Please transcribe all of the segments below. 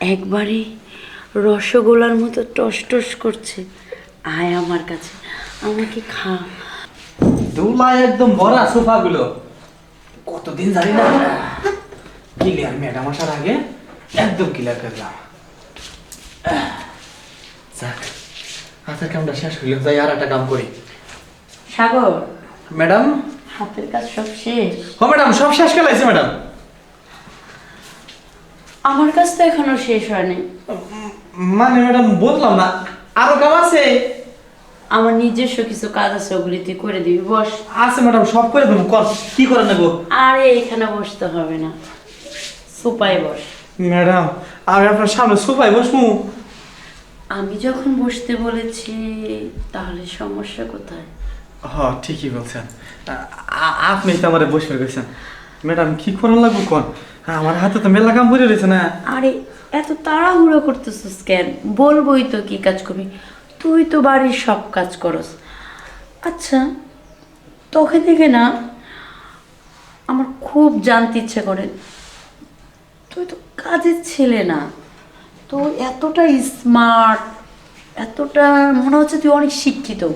একবারে রসগোল্লার মতো টস টস করছে। আয় আমার কাছে আমাকে খা। দুলায় একদম ভরা সোফাগুলো। কতদিন জানি না। ক্লিয়ার ম্যাডাম আসার আগে একদম ক্লিয়ার করলাম যাক হাতের কামটা শেষ হইল যাই আর একটা কাম করি। সাগর। ম্যাডাম হাতের কাজ সব শেষ। ও ম্যাডাম সব শেষ খেলাইছে ম্যাডাম আমার কাজ তো এখনও শেষ হয়নি। মানে ম্যাডাম বললাম না। আরও কাম আছে? আমার নিজস্ব কিছু কাজ আছে ওগুলি তুই করে দিবি বস। আছে ম্যাডাম সব করে দেবো কর। কি করে নেব? আরে এখানে বসতে হবে না। সুপাই বস। ম্যাডাম আমি আপনার সামনে সোফায় বসবো। আমি যখন বসতে বলেছি তাহলে সমস্যা কোথায়? হ ঠিকই বলছেন। আপনি তো আমার বসে গেছেন। ম্যাডাম কি করার লাগবো কোন আমার হাতে তো মেলা কাম পড়ে রয়েছে না। আরে, এত তাড়াহুড়ো করতেছিস কেন? বলবোই তো কি কাজ করবি। তুই তো বাড়ির সব কাজ করস। আচ্ছা তোকে দেখে না আমার খুব জানতে ইচ্ছে করে। তুই তো কাজের ছেলে না। তো এতটা স্মার্ট এতটা মনে হচ্ছে তুই অনেক শিক্ষিত।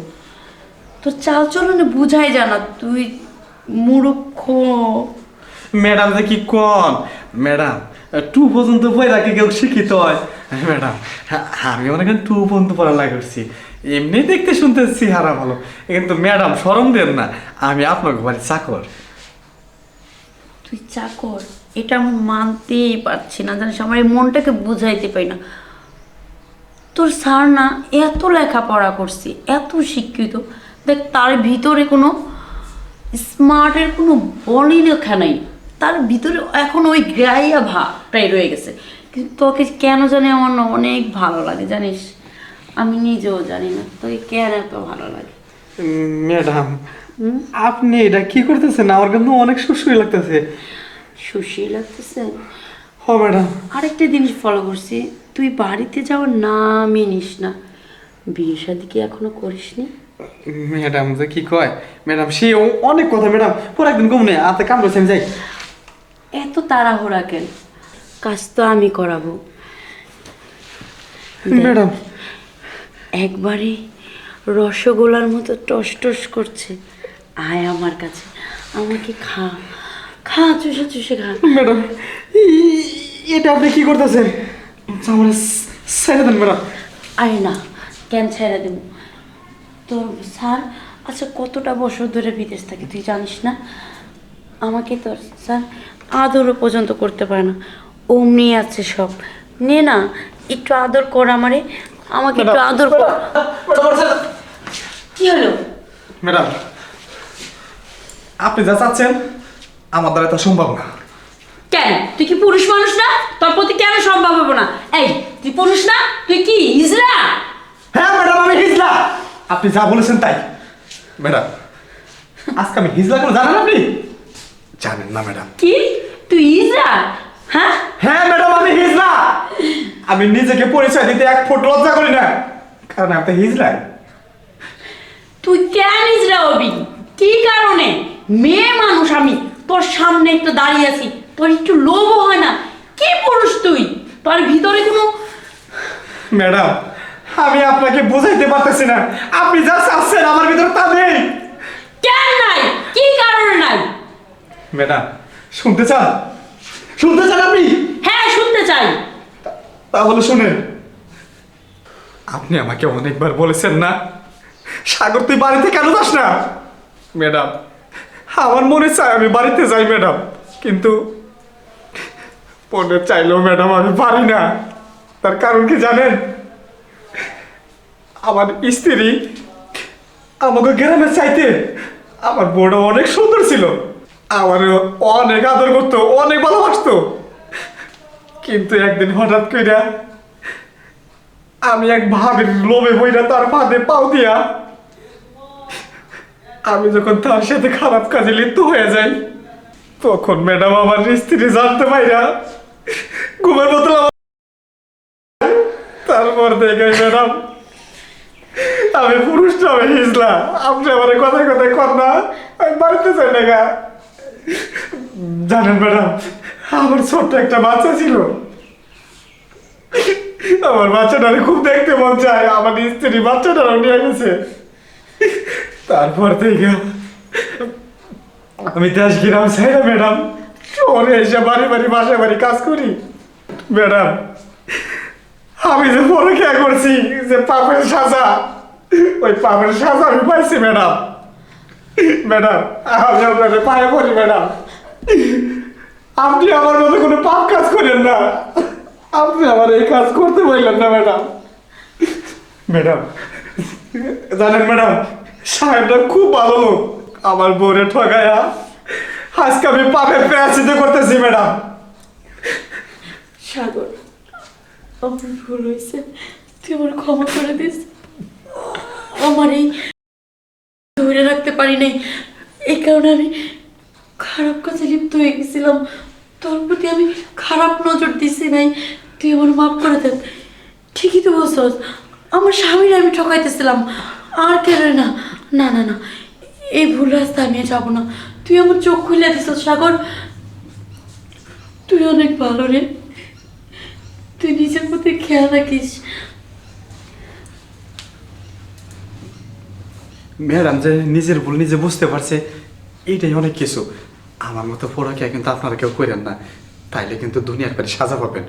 তোর চাল চলনে বুঝাই জানা তুই মূর্খ। ম্যাডাম কি কন? ম্যাডাম, টু পর্যন্ত বই রাখে কেউ শিক্ষিত হয়? ম্যাডাম, আমি মনে করেন টু পর্যন্ত পড়া লাগছি এমনি দেখতে শুনতে চেহারা ভালো। কিন্তু ম্যাডাম সরম দেন না। আমি আপনাকে বাড়ি চাকর। তুই চাকর? এটা আমি মানতেই পারছি না। জানিস, আমার এই মনটাকে বুঝাইতে পারি না। তোর স্যার না এত লেখাপড়া করছি, এত শিক্ষিত। দেখ, তার ভিতরে কোনো স্মার্টের কোনো বলি লেখা নাই। তার ভিতরে এখন ওই গ্রাইয়া ভাবটাই রয়ে গেছে। কিন্তু তোকে কেন জানি আমার না অনেক ভালো লাগে জানিস? আমি নিজেও জানি না তোকে কেন এত ভালো লাগে? ম্যাডাম আপনি এটা কি করতেছেন? আমার কিন্তু অনেক সুশ্রী লাগতেছে। সুশী লাগতেছে? হ ম্যাডাম। আরেকটা জিনিস ফলো করছি তুই বাড়িতে যাওয়ার নামই নিস না। বিয়ে শাদি কি এখনও করিসনি? ম্যাডাম যে কি কয়? ম্যাডাম সে অনেক কথা ম্যাডাম পর একদিন কমনে হাতে কাম রয়েছে আমি যাই। এত তাড়াহুড়া কেন? কাজ তো আমি করাবো। ম্যাডাম। একবারে রসগোল্লার মতো টস টস করছে। আয় আমার কাছে আমাকে খা খা চুষে চুষে খা। ম্যাডাম এটা আপনি কি করতেছেন? আমার ছেড়ে দেন ম্যাডাম। আরে না কেন ছেড়ে দেব? তো স্যার আচ্ছা কতটা বছর ধরে বিদেশ থাকে তুই জানিস না? আমাকে তোর স্যার আদরও পর্যন্ত করতে পারে না। অমনি আছে সব। নে না একটু আদর কর আমারে। আমাকে একটু আদর কর। কি হলো? ম্যাডাম আপনি যা চাচ্ছেন আমার দ্বারা তা সম্ভব না। কেন? তুই কি পুরুষ মানুষ না? তোর প্রতি কেন সম্ভব হবে না? এই তুই পুরুষ না? তুই কি ইজরা হ্যাঁ ম্যাডাম আমি হিজলা আপনি যা বলেছেন তাই। ম্যাডাম আজকে আমি হিজলা কোনো জানেন আপনি? জানেন না ম্যাডাম। কি? তুই ইজরা হ্যাঁ? হ্যাঁ ম্যাডাম আমি হিজলা আমি নিজেকে পরিচয় দিতে এক ফুট লজ্জা করি না। কারণ আমি তো হিজলাই তুই কেন ইজরা হবি? কি কারণে? মেয়ে মানুষ আমি। তোর সামনে একটু দাঁড়িয়ে আছি। তোর একটু লোভও হয় না। কি পুরুষ তুই? তোর ভিতরে কোনো ম্যাডাম আমি আপনাকে বুঝাইতে পারতেছি না। আপনি যা চাচ্ছেন আমার ভিতরে তা নেই কেন নাই কি কারণে নাই ম্যাডাম শুনতে চান? শুনতে চান আপনি? হ্যাঁ শুনতে চাই। তাহলে শুনেন। আপনি আমাকে অনেকবার বলেছেন না সাগর তুই বাড়িতে কেন যাস না? ম্যাডাম আমার মনে চায় আমি বাড়িতে যাই ম্যাডাম কিন্তু মনে চাইলেও ম্যাডাম আমি পারি না। তার কারণ কি জানেন? আমার স্ত্রী আমাকে গ্রামের চাইতে আমার বউটা অনেক সুন্দর ছিল। আমার অনেক আদর করতো, অনেক ভালোবাসতো। কিন্তু একদিন হঠাৎ কইরা আমি এক ভাবির লোভে বইরা তার ফাঁদে পাও দিয়া আমি যখন তার সাথে খারাপ কাজে লিপ্ত হয়ে যাই, তখন ম্যাডাম আমার স্ত্রী জানতে পাইরা ঘুমের বোতল তারপর দেখে ম্যাডাম, আমি পুরুষটা আমি হিজলা। আপনি আমার কথায় কথায় কর না, আমি বাড়িতে চাই না জানেন ম্যাডাম, আমার ছোট্ট একটা বাচ্চা ছিল। আমার বাচ্চাটারে খুব দেখতে মন চায়, আমার স্ত্রী বাচ্চাটারও নিয়ে গেছে। তারপর থেকে আমি দেশ গিরাম না ম্যাডাম শহরে এসে বাড়ি বাড়ি বাসায় বাড়ি কাজ করি। ম্যাডাম, আমি যে পরে কে করছি যে পাপের সাজা, ওই পাপের সাজা আমি পাইছি, ম্যাডাম। ম্যাডাম, আমি আপনাদের পায়ে পড়ি, ম্যাডাম। আপনি আমার মতো কোনো পাপ কাজ করেন না। আপনি আমার এই কাজ করতে পারলেন না, ম্যাডাম। ম্যাডাম, জানেন ম্যাডাম, সাহেবটা খুব ভালো লোক। আমার বোরে ঠগায়া আজকে আমি পাপে প্রাচিতে করতেছি, ম্যাডাম। সাগর, আমার ভুল হয়েছে। তুই আমার ক্ষমা করে দিস। আমার এই ধরে রাখতে পারি নাই। এই কারণে আমি খারাপ কাজে লিপ্ত হয়ে গেছিলাম। তোর প্রতি আমি খারাপ নজর দিছি নাই। তুই আমার মাফ করে দেন। ঠিকই তো বলছস আমার স্বামীর আমি ঠকাইতেছিলাম। আর কেন না? না না না। এই ভুল রাস্তা আমি যাব না। তুই আমার চোখ খুলে দিস সাগর। তুই অনেক ভালো রে। তুই নিজের প্রতি খেয়াল রাখিস। ম্যাডাম যে নিজের ভুল নিজে বুঝতে পারছে, এইটাই অনেক কিছু। আমার মতো পড়াকে কিন্তু আপনারা কেউ করেন না। তাইলে কিন্তু দুনিয়ার পরে সাজা পাবেন।